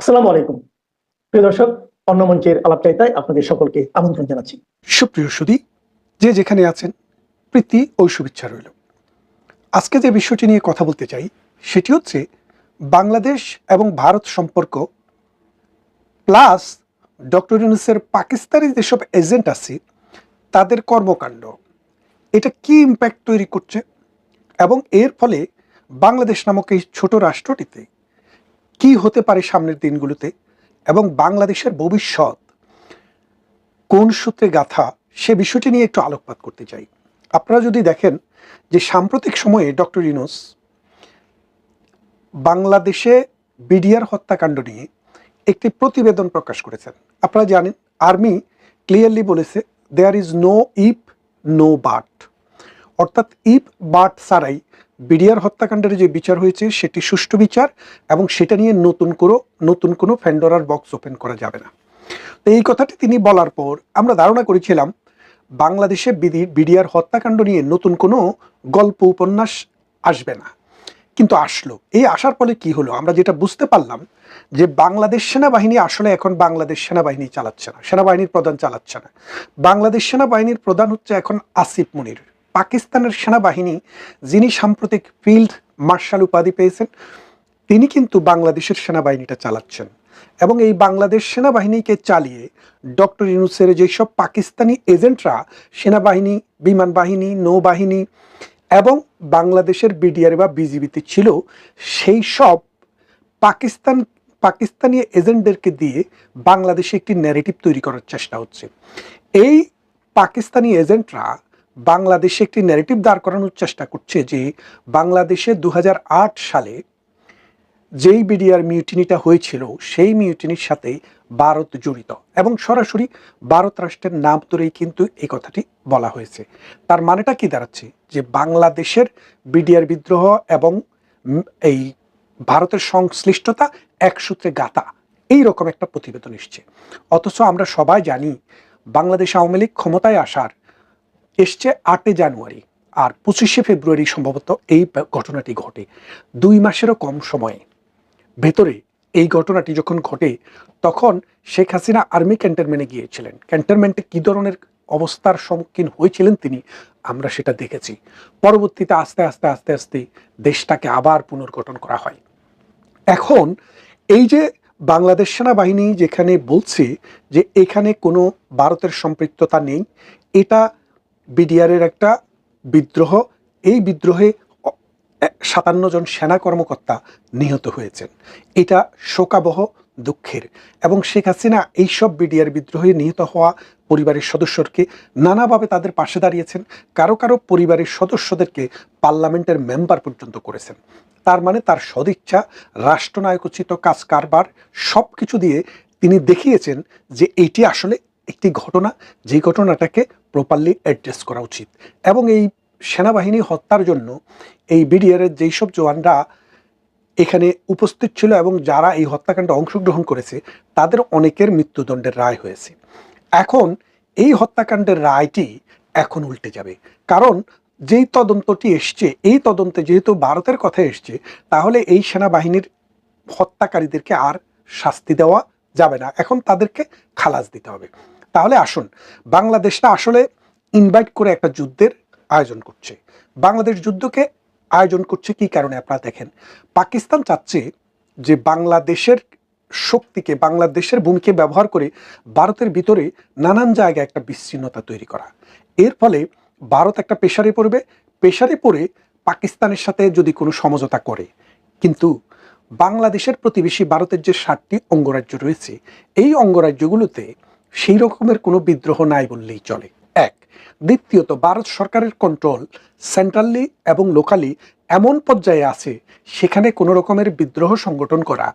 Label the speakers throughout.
Speaker 1: আসসালামু আলাইকুম। প্রিয় দর্শক, অন্য মঞ্চের আলাপচারিতায় আপনাদের সকলকে আমন্ত্রণ জানাচ্ছি।
Speaker 2: সুপ্রিয় সুদী, যে যেখানে আছেন, প্রীতি ও শুভেচ্ছা রইল। আজকে যে বিষয়টি নিয়ে কথা বলতে চাই, সেটি হচ্ছে বাংলাদেশ এবং ভারত সম্পর্ক, প্লাস ডক্টর ইউনুসের পাকিস্তানি যেসব এজেন্ট আছে, তাদের কর্মকাণ্ড। এটা কি ইম্প্যাক্ট তৈরি করছে? এবং এর ফলে বাংলাদেশ নামক এই ছোট রাষ্ট্রটিতে কি হতে পারে সামনের দিনগুলোতে? এবং বাংলাদেশের ভবিষ্যৎ কোন সূত্রে গাথা? সে বিষয়টি নিয়ে একটু আলোকপাত করতে চাই। আপনারা যদি দেখেন যে সাম্প্রতিক সময়ে ডক্টর ইউনুস বাংলাদেশে বিডিআর হত্যাকাণ্ড নিয়ে একটি প্রতিবেদন প্রকাশ করেছেন। আপনারা জানেন, আর্মি ক্লিয়ারলি বলেছে there is no if no but অর্থাৎ ইপ বাট ছাড়াই বিডিআর হত্যাকাণ্ডের যে বিচার হয়েছে, সেটি সুষ্ঠু বিচার এবং সেটা নিয়ে নতুন কোনো নতুন কোনো ফ্যান্ডোরার বক্স ওপেন করা যাবে না। তো এই কথাটি তিনি বলার পর আমরা ধারণা করেছিলাম, বাংলাদেশে বিডিআর হত্যাকাণ্ড নিয়ে নতুন কোনো গল্প, উপন্যাস আসবে না। কিন্তু আসলো। এই আসার ফলে কি হলো? আমরা যেটা বুঝতে পারলাম যে বাংলাদেশ সেনাবাহিনী আসলে এখন বাংলাদেশ সেনাবাহিনী চালাচ্ছে না। সেনাবাহিনীর প্রধান চালাচ্ছে না। বাংলাদেশ সেনাবাহিনীর প্রধান হচ্ছে এখন আসিফ মুনির। পাকিস্তানের সেনাবাহিনী, যিনি সাম্প্রতিক ফিল্ড মার্শাল উপাধি পেয়েছেন, তিনি কিন্তু বাংলাদেশের সেনাবাহিনীটা চালাচ্ছেন। এবং এই বাংলাদেশ সেনাবাহিনীকে চালিয়ে ডক্টর ইউনুসের যেসব পাকিস্তানি এজেন্টরা সেনাবাহিনী, বিমান বাহিনী, নৌবাহিনী এবং বাংলাদেশের বিডিআর বা বিজিবিতে ছিল, সেই সব পাকিস্তান, পাকিস্তানি এজেন্টদেরকে দিয়ে বাংলাদেশে একটি ন্যারেটিভ তৈরি করার চেষ্টা হচ্ছে। এই পাকিস্তানি এজেন্টরা বাংলাদেশে একটি ন্যারেটিভ দাঁড় করানোর চেষ্টা করছে যে বাংলাদেশে দু হাজার আট সালে যেই বিডিআর মিউটিনিটা হয়েছিল, সেই মিউটিনির সাথে ভারত জড়িত এবং সরাসরি ভারত রাষ্ট্রের নাম ধরেই কিন্তু এই কথাটি বলা হয়েছে। তার মানেটা কি দাঁড়াচ্ছে? যে বাংলাদেশের বিডিআর বিদ্রোহ এবং এই ভারতের সংশ্লিষ্টতা এক সূত্রে গাতা এই রকম একটা প্রতিবেদন এসছে। অথচ আমরা সবাই জানি, বাংলাদেশ আওয়ামী লীগ ক্ষমতায় আসার এসছে আটে জানুয়ারি আর পঁচিশে ফেব্রুয়ারি সম্ভবত এই ঘটনাটি ঘটে। দুই মাসেরও কম সময়ে। ভেতরে এই ঘটনাটি যখন ঘটে, তখন শেখ হাসিনা আর্মি ক্যান্টনমেন্টে গিয়েছিলেন। ক্যান্টনমেন্টে কী ধরনের অবস্থার সম্মুখীন হয়েছিলেন তিনি, আমরা সেটা দেখেছি। পরবর্তীতে আস্তে আস্তে আস্তে আস্তে দেশটাকে আবার পুনর্গঠন করা হয়। এখন এই যে বাংলাদেশ সেনাবাহিনী যেখানে বলছে যে এখানে কোনো ভারতের সম্পৃক্ততা নেই, এটা বিডিআরের একটা বিদ্রোহ। এই বিদ্রোহে সাতান্ন জন সেনা কর্মকর্তা নিহত হয়েছেন। এটা শোকাবহ দুঃখের এবং শেখ হাসিনা এইসব বিডিআর বিদ্রোহে নিহত হওয়া পরিবারের সদস্যকে নানাভাবে তাদের পাশে দাঁড়িয়েছেন। কারও কারও পরিবারের সদস্যদেরকে পার্লামেন্টের মেম্বার পর্যন্ত করেছেন। তার মানে তার সদিচ্ছা, রাষ্ট্রনায়কোচিত কাজ কারবার সব কিছু দিয়ে তিনি দেখিয়েছেন যে এটি আসলে একটি ঘটনা, যে ঘটনাটাকে প্রপারলি অ্যাড্রেস করা উচিত। এবং এই সেনাবাহিনী হত্যার জন্য এই বিডিআরের যেই সব জওয়ানরা এখানে উপস্থিত ছিল এবং যারা এই হত্যাকাণ্ডে অংশগ্রহণ করেছে, তাদের অনেকের মৃত্যুদণ্ডের রায় হয়েছে। এখন এই হত্যাকাণ্ডের রায়টি এখন উল্টে যাবে। কারণ যেই তদন্তটি এসছে, এই তদন্তে যেহেতু ভারতের কথা এসছে, তাহলে এই সেনাবাহিনীর হত্যাকারীদেরকে আর শাস্তি দেওয়া যাবে না। এখন তাদেরকে খালাস দিতে হবে। তাহলে আসুন, বাংলাদেশটা আসলে ইনভাইট করে একটা যুদ্ধের আয়োজন করছে। বাংলাদেশ যুদ্ধকে আয়োজন করছে কি কারণে আপনারা দেখেন? পাকিস্তান চাচ্ছে যে বাংলাদেশের শক্তিকে, বাংলাদেশের ভূমিকে ব্যবহার করে ভারতের ভিতরে নানান জায়গায় একটা বিচ্ছিন্নতা তৈরি করা। এর ফলে ভারত একটা পেশারে পড়বে, পেশারে পড়ে পাকিস্তানের সাথে যদি কোনো সমঝোতা করে। কিন্তু বাংলাদেশের প্রতিবেশী ভারতের যে সাতটি অঙ্গরাজ্য রয়েছে, এই অঙ্গরাজ্যগুলোতে সেই রকমের কোনো বিদ্রোহ নাই বললেই চলে। এক, দ্বিতীয়ত, ভারত সরকারের কন্ট্রোল সেন্ট্রালি এবং লোকালি এমন পর্যায়ে আছে সেখানে কোনো রকমের বিদ্রোহ সংগঠন করা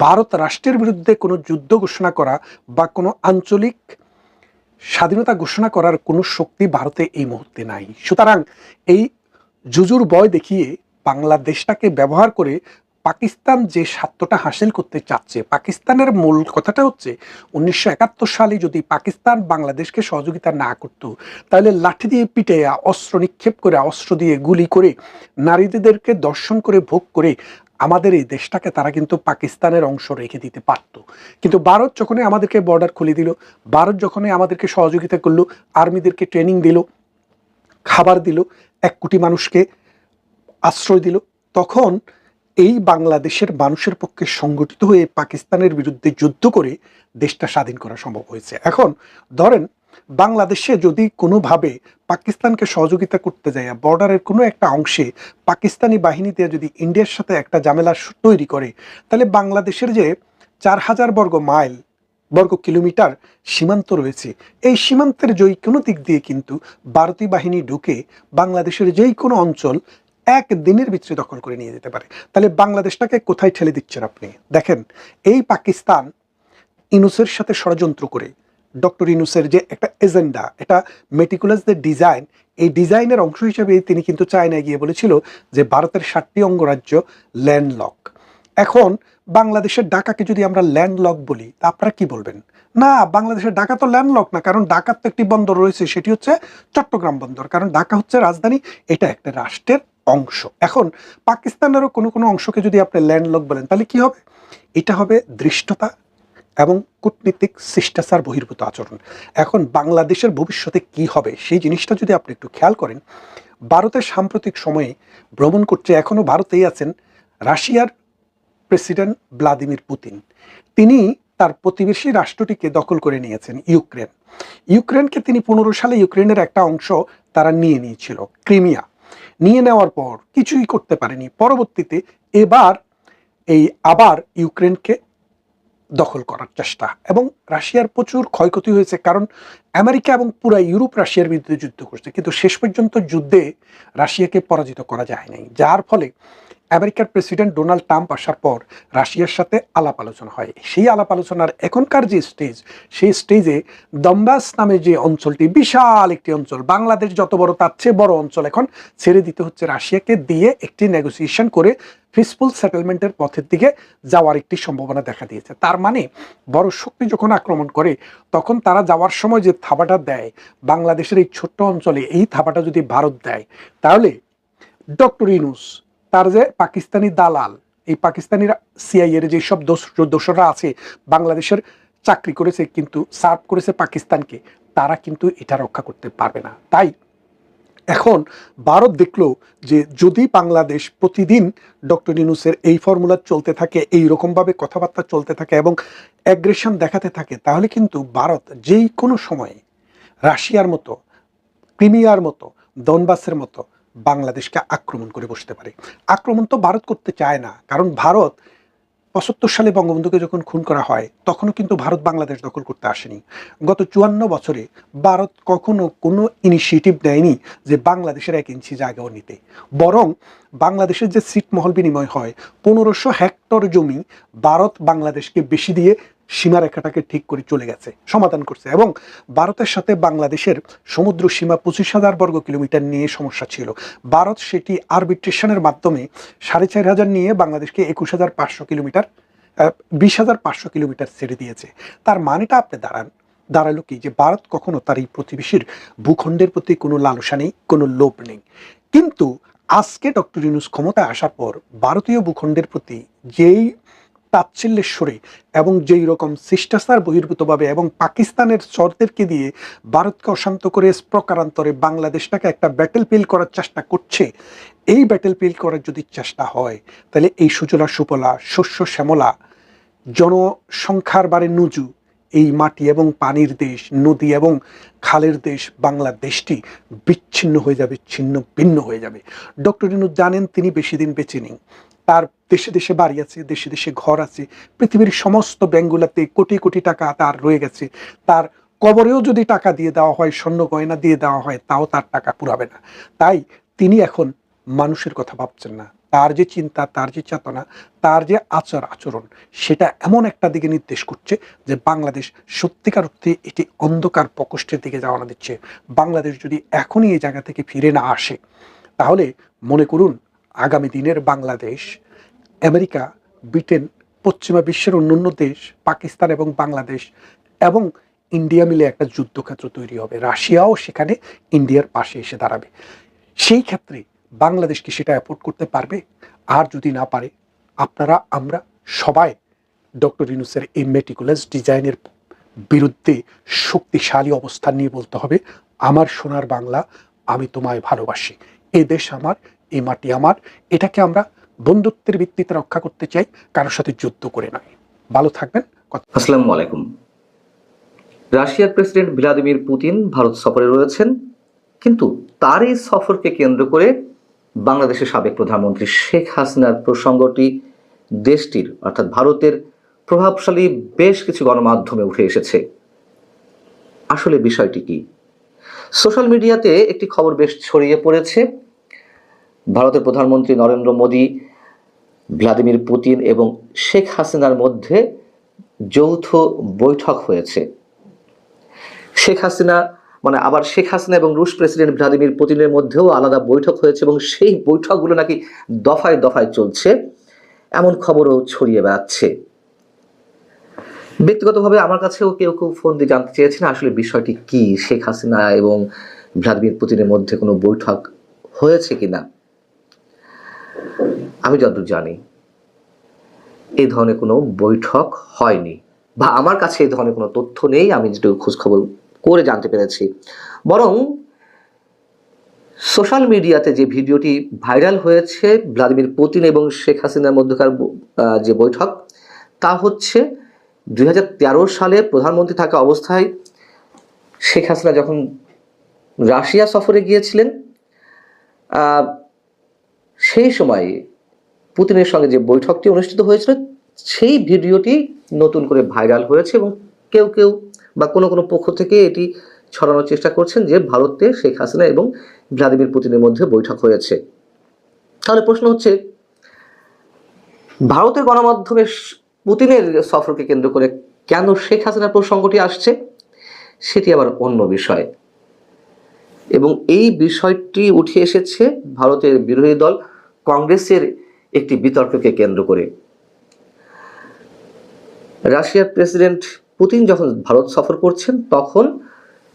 Speaker 2: ভারত রাষ্ট্রের বিরুদ্ধে কোনো যুদ্ধ ঘোষণা করা বা কোনো আঞ্চলিক স্বাধীনতা ঘোষণা করার কোনো শক্তি ভারতে এই মুহূর্তে নাই। সুতরাং এই জুজুর বয় দেখিয়ে বাংলাদেশটাকে ব্যবহার করে পাকিস্তান যে স্বার্থটা হাসিল করতে চাচ্ছে, পাকিস্তানের মূল কথাটা হচ্ছে উনিশশো একাত্তর সালে যদি পাকিস্তান বাংলাদেশকে সহযোগিতা না করত, তাহলে লাঠি দিয়ে পিটে অস্ত্র নিক্ষেপ করে, অস্ত্র দিয়ে গুলি করে, নারীদেরকে দর্শন করে, ভোগ করে আমাদের এই দেশটাকে তারা কিন্তু পাকিস্তানের অংশ রেখে দিতে পারতো। কিন্তু ভারত যখনই আমাদেরকে বর্ডার খুলে দিল, ভারত যখনই আমাদেরকে সহযোগিতা করল আর্মিদেরকে ট্রেনিং দিল, খাবার দিল, এক কোটি মানুষকে আশ্রয় দিল, তখন এই বাংলাদেশের মানুষের পক্ষে সংগঠিত হয়ে পাকিস্তানের বিরুদ্ধে যুদ্ধ করে দেশটা স্বাধীন করা সম্ভব হয়েছে। এখন ধরেন, বাংলাদেশে যদি কোনোভাবে পাকিস্তানকে সহযোগিতা করতে যায় বর্ডারের কোনো একটা অংশে পাকিস্তানি বাহিনীতে যদি ইন্ডিয়ার সাথে একটা ঝামেলা তৈরি করে, তাহলে বাংলাদেশের যে চার হাজার বর্গ মাইল, বর্গ কিলোমিটার সীমান্ত রয়েছে, এই সীমান্তের যেই কোনো দিক দিয়ে কিন্তু ভারতীয় বাহিনী ঢুকে বাংলাদেশের যেই কোনো অঞ্চল এক দিনের ভিতরে দখল করে নিয়ে যেতে পারে। তাহলে বাংলাদেশটাকে কোথায় ঠেলে দিচ্ছেন আপনি? দেখেন, এই পাকিস্তান ইনুসের সাথে ষড়যন্ত্র করে, ডক্টর ইনুসের যে একটা এজেন্ডা, এটা মেটিকুলাস যে ডিজাইন এই ডিজাইনের অংশ হিসেবে তিনি কিন্তু চায়নায় গিয়ে বলেছিল যে ভারতের ষাটটি অঙ্গরাজ্য ল্যান্ডলক এখন বাংলাদেশের ঢাকাকে যদি আমরা ল্যান্ডলক বলি, তা আপনারা কি বলবেন? না, বাংলাদেশের ঢাকা তো ল্যান্ডলক না, কারণ ঢাকার তো একটি বন্দর রয়েছে, সেটি হচ্ছে চট্টগ্রাম বন্দর। কারণ ঢাকা হচ্ছে রাজধানী, এটা একটা রাষ্ট্রের অংশ। এখন পাকিস্তানেরও কোনো কোনো অংশকে যদি আপনি ল্যান্ডলক বলেন, তাহলে কি হবে? এটা হবে দৃষ্টতা এবং কূটনীতিক শিষ্টাচার বহির্ভূত আচরণ। এখন বাংলাদেশের ভবিষ্যতে কি হবে, সেই জিনিসটা যদি আপনি একটু খেয়াল করেন, ভারতের সাম্প্রতিক সময়ে ভ্রমণ করছে এখনও ভারতেই আছেন রাশিয়ার প্রেসিডেন্ট ভ্লাদিমির পুতিন। তিনি তার প্রতিবেশী রাষ্ট্রটিকে দখল করে নিয়েছেন ইউক্রেন। ইউক্রেনকে তিনি পনেরো সালে ইউক্রেনের একটা অংশ তারা নিয়ে নিয়েছিল, ক্রিমিয়া। নিয়ে নেওয়ার পর কিছুই করতে পারেনি। পরবর্তীতে এবার এই আবার ইউক্রেনকে দখল করার চেষ্টা এবং রাশিয়ার প্রচুর ক্ষয়ক্ষতি হয়েছে কারণ আমেরিকা এবং পুরো ইউরোপ রাশিয়ার বিরুদ্ধে যুদ্ধ করছে। কিন্তু শেষ পর্যন্ত যুদ্ধে রাশিয়াকে পরাজিত করা যায় নাই। যার ফলে আমেরিকার প্রেসিডেন্ট ডোনাল্ড ট্রাম্প আসার পর রাশিয়ার সাথে আলাপ আলোচনা হয়। সেই আলাপ আলোচনার এখনকার যে স্টেজ, সেই স্টেজে দম্বাস নামে যে অঞ্চলটি, বিশাল একটি অঞ্চল, বাংলাদেশ যত বড় তার চেয়ে বড় অঞ্চল এখন, ছেড়ে দিতে হচ্ছে রাশিয়াকে দিয়ে একটি নেগোসিয়েশন করে পিসফুল সেটেলমেন্টের পথের দিকে যাওয়ার একটি সম্ভাবনা দেখা দিয়েছে। তার মানে বড় শক্তি যখন আক্রমণ করে, তখন তারা যাওয়ার সময় যে থাবাটা দেয়, বাংলাদেশের এই ছোট্ট অঞ্চলে এই থাবাটা যদি ভারত দেয়, তাহলে ডক্টর ইনুস তার যে পাকিস্তানি দালাল, এই পাকিস্তানিরা সিআইএর যেসব দোষ- দোসররা আছে, বাংলাদেশের চাকরি করেছে কিন্তু সার্ভ করেছে পাকিস্তানকে, তারা কিন্তু এটা রক্ষা করতে পারবে না। তাই এখন ভারত দেখল যে যদি বাংলাদেশ প্রতিদিন ডক্টর ইনুসের এই ফর্মুলা চলতে থাকে, এই রকমভাবে কথাবার্তা চলতে থাকে এবং অ্যাগ্রেশন দেখাতে থাকে, তাহলে কিন্তু ভারত যেই কোনো সময়ে রাশিয়ার মতো, ক্রিমিয়ার মতো দনবাসের মতো বাংলাদেশকে আক্রমণ করে বসতে পারে। আক্রমণ তো ভারত করতে চায় না, কারণ ভারত পঁচাত্তর সালে বঙ্গবন্ধুকে যখন খুন করা হয়, তখনও কিন্তু ভারত বাংলাদেশ দখল করতে আসেনি। গত চুয়ান্ন বছরে ভারত কখনো কোনো ইনিশিয়েটিভ নেয়নি যে বাংলাদেশের এক ইঞ্চি জায়গাও নিতে। বরং বাংলাদেশের যে সিট মহল বিনিময় হয়, পনেরোশো হেক্টর জমি ভারত বাংলাদেশকে বেশি দিয়ে সীমারেখাটাকে ঠিক করে চলে গেছে, সমাধান করছে এবং ভারতের সাথে বাংলাদেশের সমুদ্র সীমা পঁচিশ হাজার বর্গ কিলোমিটার নিয়ে সমস্যা ছিল। ভারত সেটি আরবিট্রেশনের মাধ্যমে সাড়ে চার হাজার নিয়ে বাংলাদেশকে একুশ হাজার পাঁচশো কিলোমিটার বিশ হাজার পাঁচশো কিলোমিটার ছেড়ে দিয়েছে। তার মানেটা আপনি দাঁড়ান। দাঁড়াল কি? যে ভারত কখনো তার এই প্রতিবেশীর ভূখণ্ডের প্রতি কোনো লালসা নেই, কোনো লোভ নেই। কিন্তু আজকে ডক্টর ইউনুস ক্ষমতায় আসার পর ভারতীয় ভূখণ্ডের প্রতি যেই তাচ্ছিল্যের সরে এবং যেই রকম শিষ্টাচার বহির্ভূতভাবে এবং পাকিস্তানের শর্তেরকে দিয়ে ভারতকে অশান্ত করে প্রকারান্তরে বাংলাদেশটাকে একটা ব্যাটেল পিল করার চেষ্টা করছে, এই ব্যাটেল পিল করার যদি চেষ্টা হয়, তাহলে এই সুজলা, সুপলা, শস্য, শ্যামলা, জনসংখ্যার বারে নুজু, এই মাটি এবং পানির দেশ, নদী এবং খালের দেশ, বাংলাদেশটি বিচ্ছিন্ন হয়ে যাবে, ছিন্ন ভিন্ন হয়ে যাবে। ডক্টর ইনুজ জানেন, তিনি বেশি দিন বেঁচে নেই। তার দেশে দেশে বাড়ি আছে, দেশে দেশে ঘর আছে, পৃথিবীর সমস্ত ব্যাঙ্কগুলোতে কোটি কোটি টাকা তার রয়ে গেছে। তার কবরেও যদি টাকা দিয়ে দেওয়া হয়, স্বর্ণ গয়না দিয়ে দেওয়া হয়, তাও তার টাকা পুরাবে না। তাই তিনি এখন মানুষের কথা ভাবছেন না। তার যে চিন্তা, তার যে চেতনা, তার যে আচার, আচরণ, সেটা এমন একটা দিকে নির্দেশ করছে যে বাংলাদেশ সত্যিকার অর্থে এটি অন্ধকার প্রকোষ্ঠের দিকে যাওয়ানো দিচ্ছে। বাংলাদেশ যদি এখনই এই জায়গা থেকে ফিরে না আসে, তাহলে মনে করুন আগামী দিনের বাংলাদেশ, আমেরিকা, ব্রিটেন, পশ্চিমা বিশ্বের অন্যান্য দেশ, পাকিস্তান এবং বাংলাদেশ এবং ইন্ডিয়া মিলে একটা যুদ্ধক্ষেত্র তৈরি হবে। রাশিয়াও সেখানে ইন্ডিয়ার পাশে এসে দাঁড়াবে। সেই ক্ষেত্রে বাংলাদেশ কি সেটা অ্যাফোর্ড করতে পারবে? আর যদি না পারে, আপনারা, আমরা সবাই ডক্টর ইউনুসের এই মেটিকুলাস ডিজাইনের বিরুদ্ধে শক্তিশালী অবস্থান নিয়ে বলতে হবে, আমার সোনার বাংলা আমি তোমায় ভালোবাসি। এ দেশ আমার এই মাটি আমার, এটাকে আমরা বন্ধুত্বের ভিত্তিতে রক্ষা করতে চাই, কারোর সাথে যুদ্ধ করে নয়। ভালো থাকবেন
Speaker 3: আসসালামু আলাইকুম। রাশিয়ার প্রেসিডেন্ট ভ্লাদিমির পুতিন ভারত সফরে রয়েছেন, কিন্তু তার এই সফরকে কেন্দ্র করে বাংলাদেশের সাবেক প্রধানমন্ত্রী শেখ হাসিনার প্রসঙ্গটি দেশটির, অর্থাৎ ভারতের প্রভাবশালী বেশ কিছু গণমাধ্যমে উঠে এসেছে। আসলে বিষয়টি কি? সোশ্যাল মিডিয়াতে একটি খবর বেশ ছড়িয়ে পড়েছে ভারতের প্রধানমন্ত্রী নরেন্দ্র মোদী, ভ্লাদিমির পুতিন এবং শেখ হাসিনার মধ্যে যৌথ বৈঠক হয়েছে। শেখ হাসিনা মানে আবার শেখ হাসিনা এবং রুশ প্রেসিডেন্ট ভ্লাদিমির পুতিনের মধ্যেও আলাদা বৈঠক হয়েছে এবং সেই বৈঠকগুলো নাকি দফায় দফায় চলছে, এমন খবরও ছড়িয়ে বেড়াচ্ছে। ব্যক্তিগতভাবে আমার কাছেও কেউ কেউ ফোন দিয়ে জানতে চেয়েছেন আসলে বিষয়টি কি, শেখ হাসিনা এবং ভ্লাদিমির পুতিনের মধ্যে কোনো বৈঠক হয়েছে কিনা। আমি যতদূর জানি এই ধরনের কোনো বৈঠক হয়নি বা আমার কাছে এই ধরনের কোনো তথ্য নেই, আমি যেটা খোঁজখবর করে জানতে পেরেছি। বরং সোশ্যাল মিডিয়াতে যে ভিডিওটি ভাইরাল হয়েছে ভ্লাদিমির পুতিন এবং শেখ হাসিনার মধ্যকার যে বৈঠক, তা হচ্ছে দুই হাজার তেরো সালে প্রধানমন্ত্রী থাকা অবস্থায় শেখ হাসিনা যখন রাশিয়া সফরে গিয়েছিলেন সেই সময়ে পুতিনের সঙ্গে যে বৈঠকটি অনুষ্ঠিত হয়েছিল, সেই ভিডিওটি নতুন করে ভাইরাল হয়েছে এবং কেউ কেউ বা কোনো কোনো পক্ষ থেকে এটি ছড়ানোর চেষ্টা করছেন যে ভারতে শেখ হাসিনা এবং ভ্লাদিমির পুতিনের মধ্যে বৈঠক হয়েছে। তাহলে প্রশ্ন হচ্ছে, ভারতের গণমাধ্যমে পুতিনের সফরকে কেন্দ্র করে কেন শেখ হাসিনার প্রসঙ্গটি আসছে, সেটি আবার অন্য বিষয়। এবং এই বিষয়টি উঠে এসেছে ভারতের বিরোধী দল কংগ্রেসের একটি বিতর্ককে কেন্দ্র করে। রাশিয়ার প্রেসিডেন্ট পুতিন যখন ভারত সফর করছেন, তখন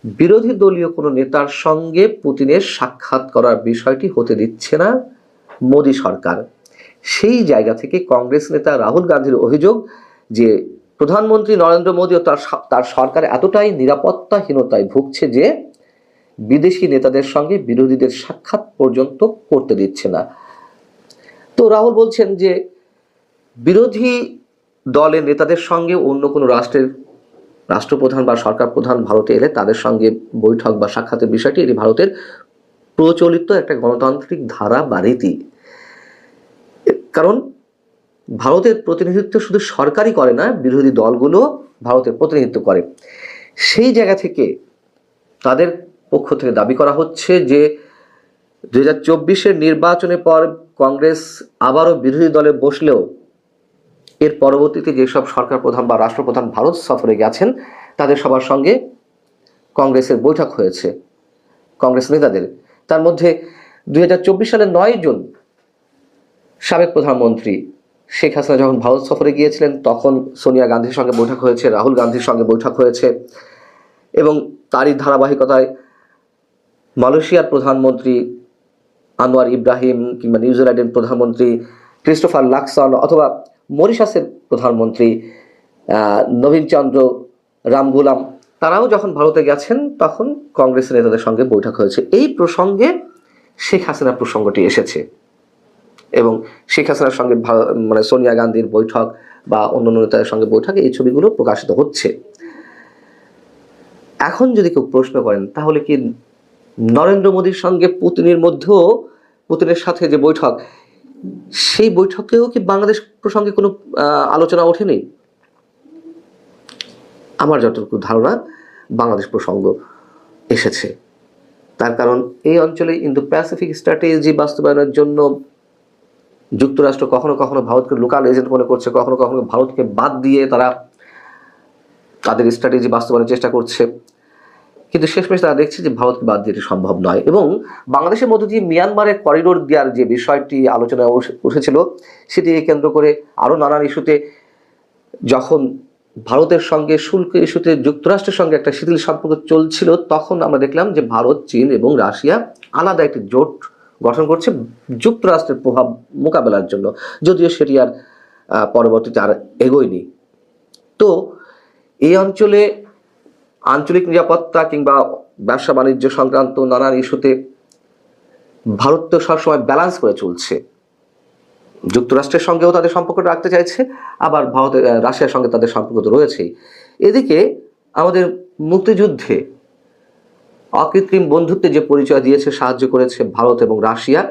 Speaker 3: বিরোধী দলীয় কোনো নেতার সঙ্গে পুতিনের সাক্ষাৎ করার বিষয়টি হতে দিচ্ছে না মোদী সরকার। সেই জায়গা থেকে কংগ্রেস নেতা রাহুল গান্ধীর অভিযোগ যে, প্রধানমন্ত্রী নরেন্দ্র মোদী ও তার তার সরকার এতটাই নিরাপত্তাহীনতায় ভুগছে যে, বিদেশি নেতাদের সঙ্গে বিরোধীদের সাক্ষাৎ পর্যন্ত করতে দিচ্ছে না। তো রাহুল বলছেন যে বিরোধী দলের নেতাদের সঙ্গে অন্য কোনো রাষ্ট্রের রাষ্ট্রপ্রধান বা সরকার প্রধান ভারতে এলে তাদের সঙ্গে বৈঠক বা সাক্ষাতের বিষয়টি এটি ভারতের প্রচলিত একটা গণতান্ত্রিক ধারা বা রীতি। কারণ ভারতের প্রতিনিধিত্ব শুধু সরকারই করে না, বিরোধী দলগুলো ভারতের প্রতিনিধিত্ব করে। সেই জায়গা থেকে তাদের পক্ষ থেকে দাবি করা হচ্ছে যে দুই হাজার চব্বিশের নির্বাচনের পর কংগ্রেস আবারও বিরোধী দলে বসলেও এর পরবর্তীতে যেসব সরকার প্রধান বা রাষ্ট্রপ্রধান ভারত সফরে গেছেন, তাদের সবার সঙ্গে কংগ্রেসের বৈঠক হয়েছে কংগ্রেস নেতাদের। তার মধ্যে দুই হাজার চব্বিশ সালের নয় জুন সাবেক প্রধানমন্ত্রী শেখ হাসিনা যখন ভারত সফরে গিয়েছিলেন, তখন সোনিয়া গান্ধীর সঙ্গে বৈঠক হয়েছে, রাহুল গান্ধীর সঙ্গে বৈঠক হয়েছে এবং তারই ধারাবাহিকতায় মালয়েশিয়ার প্রধানমন্ত্রী আনোয়ার ইব্রাহিম কিংবা নিউজিল্যান্ডের প্রধানমন্ত্রী ক্রিস্টোফার লাকসন অথবা মরিশাসের প্রধানমন্ত্রী নবীন চন্দ্র রামগুলাম তারাও যখন ভারতে গেছেন তখন কংগ্রেসের নেতাদের সঙ্গে বৈঠক হয়েছে। এই প্রসঙ্গে শেখ হাসিনা প্রসঙ্গটি এসেছে এবং শেখ হাসিনার সঙ্গে মানে সোনিয়া গান্ধীর বৈঠক বা অন্যান্য নেতাদের সঙ্গে বৈঠক এই ছবিগুলো প্রকাশিত হচ্ছে। এখন যদি কেউ প্রশ্ন করেন, তাহলে কি নরেন্দ্র মোদীর সঙ্গে পুতিনের মধ্যেও পুতিনের সাথে যে বৈঠক, সেই বৈঠকেও কি বাংলাদেশ প্রসঙ্গে কোনো আলোচনা ওঠেনি? আমার যতটুকু ধারণা, বাংলাদেশ প্রসঙ্গ এসেছে। তার কারণ, এই অঞ্চলে ইন্দো প্যাসিফিক স্ট্র্যাটেজি বাস্তবায়নের জন্য যুক্তরাষ্ট্র কখনো কখনো ভারতকে লোকাল এজেন্ট মনে করছে, কখনো কখনো ভারতকে বাদ দিয়ে তারা তাদের স্ট্র্যাটেজি বাস্তবায়নের চেষ্টা করছে। কিন্তু শেষমেশ তারা দেখছে যে ভারতকে বাদ দিয়ে সম্ভব নয়। এবং বাংলাদেশের মধ্য দিয়ে মিয়ানমারের করিডোর দেওয়ার যে বিষয়টি আলোচনায় উঠে- উঠেছিল সেটিকে কেন্দ্র করে আরও নানান ইস্যুতে যখন ভারতের সঙ্গে শুল্ক ইস্যুতে যুক্তরাষ্ট্রের সঙ্গে একটা শিথিল সম্পর্ক চলছিল, তখন আমরা দেখলাম যে ভারত, চীন এবং রাশিয়া আলাদা একটি জোট গঠন করছে যুক্তরাষ্ট্রের প্রভাব মোকাবেলার জন্য। যদিও সেটি আর পরবর্তীতে আর এগোয়নি। তো এই অঞ্চলে আঞ্চলিক নিরাপত্তা কিংবা ব্যবসা বাণিজ্য সংক্রান্ত নানান ইস্যুতে ভারত তো সবসময় ব্যালেন্স করে চলছে। যুক্তরাষ্ট্রের সঙ্গেও তাদের সম্পর্ক রাখতে চাইছে, আবার ভারতের রাশিয়ার সঙ্গে তাদের সম্পর্ক তো রয়েছেই। এদিকে আমাদের মুক্তিযুদ্ধে অকৃত্রিম বন্ধুত্বে যে পরিচয় দিয়েছে, সাহায্য করেছে ভারত এবং রাশিয়া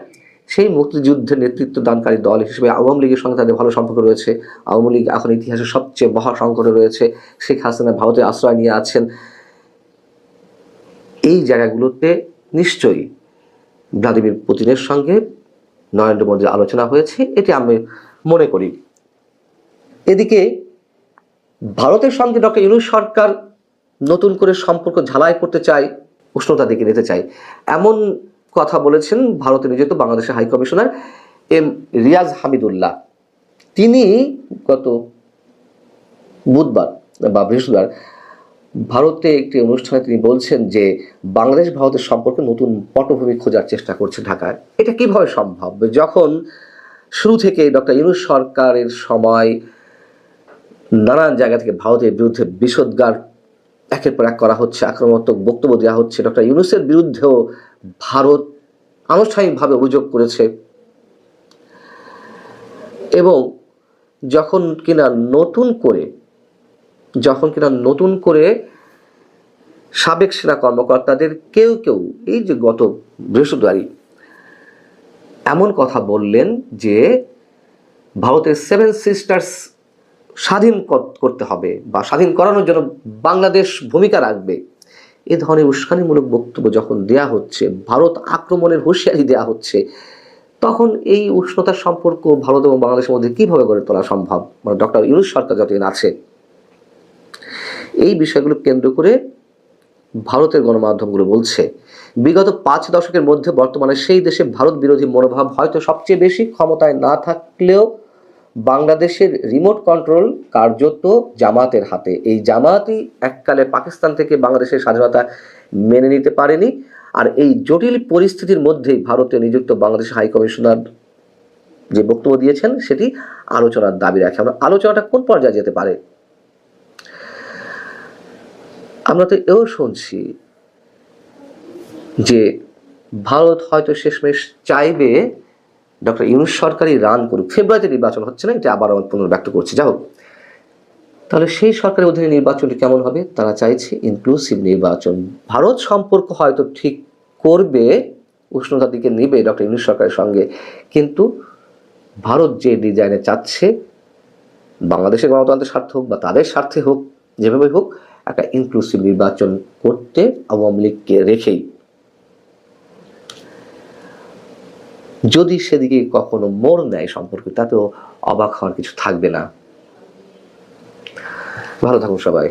Speaker 3: সেই মুক্তিযুদ্ধের নেতৃত্ব দানকারী দল হিসেবে আওয়ামী লীগের সঙ্গে তাদের ভালো সম্পর্ক রয়েছে। আওয়ামী লীগ এখন ইতিহাসের সবচেয়ে মহা সংকটে রয়েছে। শেখ হাসিনা ভারতে আশ্রয় নিয়ে আছেন। এই জায়গাগুলোতে নিশ্চয়ই ভ্লাদিমির পুতিনের সঙ্গে নরেন্দ্র মোদীর আলোচনা হয়েছে, এটি আমি মনে করি। এদিকে ভারতের সঙ্গে ডক্টর ইউনুস সরকার নতুন করে সম্পর্ক ঝালাই করতে চায়, উষ্ণতা দিকে নিতে চায়। এমন কথা বলেছেন ভারতে নিযুক্ত বাংলাদেশের high commissioner M Riaz Hamidullah. তিনি গত বুধবার বা বৃহস্পতিবার ভারতে একটি অনুষ্ঠানে তিনি বলছেন যে, বাংলাদেশ ভারতের সম্পর্কে নতুন পটভূমি খোঁজার চেষ্টা করছে ঢাকায়। এটা কীভাবে সম্ভব? যখন শুরু থেকে ডক্টর ইউনুস সরকারের সময় নানান জায়গা থেকে ভারতের বিরুদ্ধে বিষোদ্গার একের পর এক করা হচ্ছে, আক্রমণাত্মক বক্তব্য দেওয়া হচ্ছে, ডক্টর ইউনুসের বিরুদ্ধেও ভারত আনুষ্ঠানিকভাবে অভিযোগ করেছে। এবং যখন কিনা নতুন করে, যখন কিনা নতুন করে সাবেক সেনা কর্মকর্তাদের কেউ কেউ, এই যে গত বৃহস্পতিবারই এমন কথা বললেন যে ভারতের সেভেন সিস্টার্স স্বাধীন করতে হবে বা স্বাধীন করানোর জন্য বাংলাদেশ ভূমিকা রাখবে। এ ধরনের উস্কানিমূলক বক্তব্য যখন দেয়া হচ্ছে, ভারত আক্রমণের হুঁশিয়ারি দেয়া হচ্ছে, তখন এই উষ্ণতার সম্পর্ক ভারত এবং বাংলাদেশের মধ্যে কীভাবে গড়ে তোলা সম্ভব? মানে ডক্টর ইউনুস সরকার যতদিন আছে, এই বিষয়গুলো কেন্দ্র করে ভারতের গণমাধ্যমগুলো বলছে, বিগত পাঁচ দশকের মধ্যে বর্তমানে সেই দেশে ভারত বিরোধী মনোভাব হয়তো সবচেয়ে বেশি ক্ষমতায় না থাকলেও বাংলাদেশের রিমোট কন্ট্রোল কার্যত জামাতের হাতে। এই জামাতই এককালে পাকিস্তান থেকে বাংলাদেশের স্বাধীনতা মেনে নিতে পারেনি। আর এই জটিল পরিস্থিতির মধ্যেই ভারতে নিযুক্ত বাংলাদেশ হাই কমিশনার যে বক্তব্য দিয়েছেন, সেটি আলোচনার দাবি রাখে। আমরা আলোচনাটা কোন পর্যায়ে যেতে পারে? আমরা তো এও শুনছি যে ভারত হয়তো শেষমেশ চাইবে ডক্টর ইউনুস সরকারই রান করুক। ফেব্রুয়ারিতে নির্বাচন হচ্ছে না, এটা আবার আমি পুনর্ব্যক্ত করছি। যা হোক, তাহলে সেই সরকারের অধীনে নির্বাচনটি কেমন হবে? তারা চাইছে ইনক্লুসিভ নির্বাচন। ভারত সম্পর্ক হয়তো ঠিক করবে, উষ্ণতার দিকে নেবে ডক্টর ইউনুস সরকারের সঙ্গে, কিন্তু ভারত যে ডিজাইনে চাচ্ছে, বাংলাদেশের গণতন্ত্রের স্বার্থ হোক বা তাদের স্বার্থে হোক যেভাবে হোক, একটা ইনক্লুসিভ নির্বাচন করতে আওয়ামী লীগকে রেখেই যদি সেদিকে কখনো মোর নেয় সম্পর্কে, তাতেও অবাক হওয়ার কিছু থাকবে না। ভালো থাকুন সবাই।